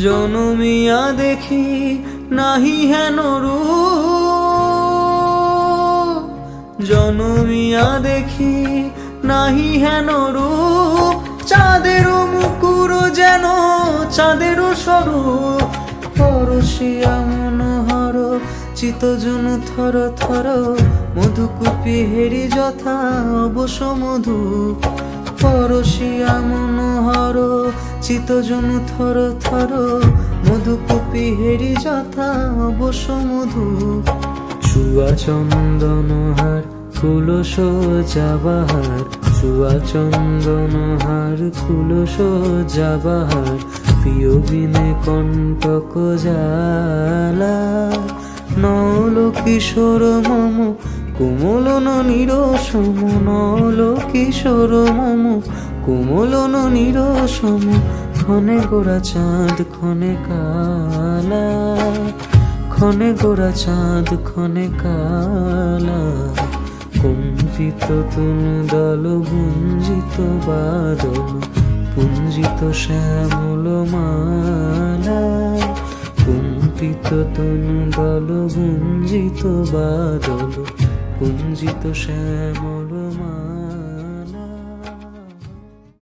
জনমিয়া দেখি নাহি হেন রূপ। জনমিয়া দেখি নাহি হেন রূপ। চাঁদেরও মুকুর যেন, চাঁদেরও স্বরূপ। পরশিয়া মনোহর, চিতজন থর থর, মধুকুপি হেরি যথা অবশ মধু। পরশিয়া মনোহর চিতজন থর থর, মধুকুপি হেরি যথা অবশ মধু। চুয়া চন্দনহার ফুল সজাবাহার চুয়া চন্দনহার ফুল সজাবাহার প্রিয় বিনে কণ্টক জালা নল কিশোর মম, কোমল নিরসম নল কিশোর মম কোমল নিরসম, ক্ষণে গোড়া চাঁদ, ক্ষণে কালা। ক্ষণে গোড়া চাঁদ, ক্ষণে কালা। কম্পিত তনু দল গুঞ্জিত বাদল, পুঞ্জিত শ্যামল মালা। কম্পিত তনু দল গুঞ্জিত বাদল, পুঞ্জিত শ্যামল